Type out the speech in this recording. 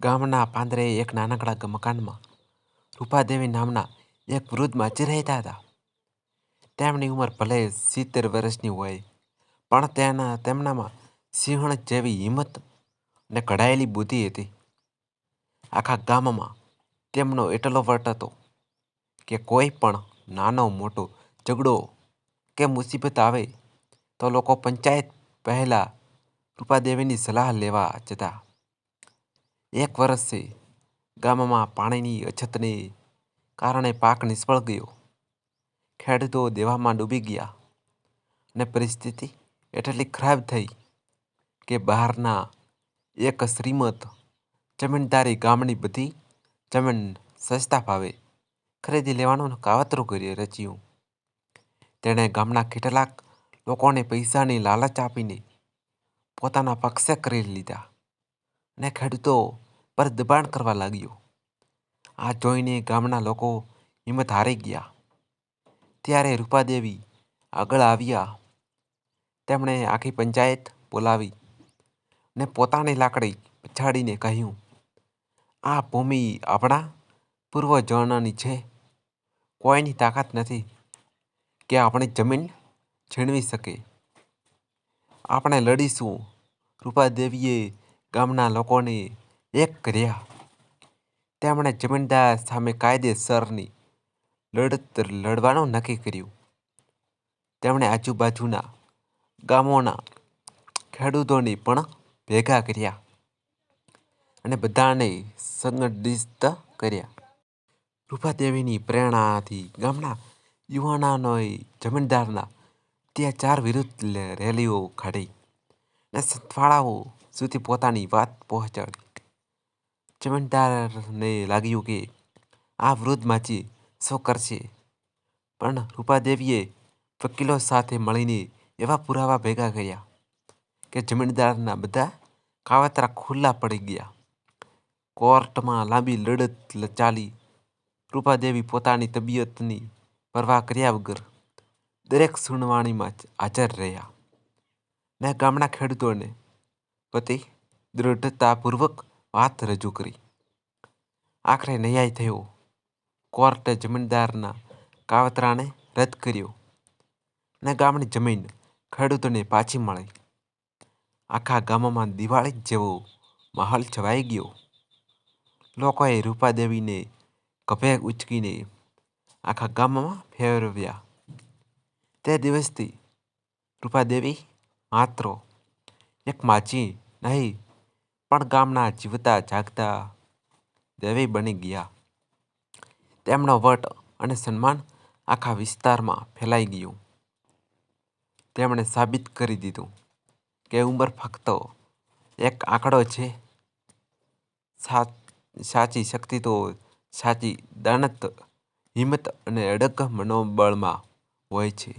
ગામના પાંદરે એક નાનકડા મકાનમાં રૂપાદેવી નામના એક વૃદ્ધ માચી રહેતા હતા. તેમની ઉંમર ભલે સિત્તેર વર્ષની હોય, પણ તેના, તેમનામાં સિંહણ જેવી હિંમત અને કઢાયેલી બુદ્ધિ હતી. આખા ગામમાં તેમનો એટલો વટ હતો કે કોઈ પણ નાનો મોટો ઝઘડો કે મુસીબત આવે તો લોકો પંચાયત પહેલાં રૂપાદેવીની સલાહ લેવા જતા. એક વર્ષે ગામમાં પાણીની અછતને કારણે પાક નિષ્ફળ ગયો. ખેડૂતો દેવામાં ડૂબી ગયા અને પરિસ્થિતિ એટલી ખરાબ થઈ કે બહારના એક શ્રીમત જમીનદારી ગામની બધી જમીન સસ્તા ભાવે ખરીદી લેવાનું કાવતરું કરી રચ્યું. તેણે ગામના કેટલાક લોકોને પૈસાની લાલચ આપીને પોતાના પક્ષે કરી લીધા અને ખેડૂતો પર દબાણ કરવા લાગ્યો. આ જોઈને ગામના લોકો હિંમત હારી ગયા. ત્યારે રૂપાદેવી આગળ આવ્યા. તેમણે આખી પંચાયત બોલાવી ને પોતાની લાકડી પછાડીને કહ્યું, આ ભૂમિ આપણા પૂર્વજોની છે. કોઈની તાકાત નથી કે આપણી જમીન છીણવી શકે. આપણે લડીશું. રૂપાદેવીએ ગામના લોકોને એક કર્યા. તેમણે જમીનદાર સામે કાયદેસરની લડત લડવાનું નક્કી કર્યું. તેમણે આજુબાજુના ગામોના ખેડૂતોને પણ ભેગા કર્યા અને બધાને સંગઠિત કર્યા. રૂપાદેવીની પ્રેરણાથી ગામના યુવાનોએ જમીનદારના અત્યાચાર વિરુદ્ધ રેલીઓ કાઢી અને સંતવાળાઓ સુધી પોતાની વાત પહોંચાડી. જમીનદારને લાગ્યું કે આ વૃદ્ધ માજી શું કરશે પણ રૂપાદેવીએ વકીલો સાથે મળીને એવા પુરાવા ભેગા કર્યા કે જમીનદારના બધા કાવતરા ખુલ્લા પડી ગયા. કોર્ટમાં લાંબી લડત ચાલી રૂપાદેવી પોતાની તબિયતની પરવા કર્યા વગર દરેક સુનાવણીમાં હાજર રહ્યા. ને ગામના ખેડૂતોને પ્રતિ દૃઢતાપૂર્વક વાત રજૂ કરી. આખરે ન્યાય થયો. કોર્ટે જમીનદારના કાવતરાને રદ કર્યો ને ગામની જમીન ખેડૂતોને પાછી મળી. આખા ગામમાં દિવાળી જેવો માહોલ છવાઈ ગયો. લોકોએ રૂપાદેવીને કભે ઉચકીને આખા ગામમાં ફેરવ્યા. તે દિવસથી રૂપાદેવી માત્ર એક માજી નહીં પણ ગામના જીવતા જાગતા દેવી બની ગયા. તેમનો વટ અને સન્માન આખા વિસ્તારમાં ફેલાઈ ગયું. તેમણે સાબિત કરી દીધું કે ઉંમર ફક્ત એક આંકડો છે. સાચી શક્તિ તો સાચી દાનત, હિંમત અને અડગ મનોબળમાં હોય છે.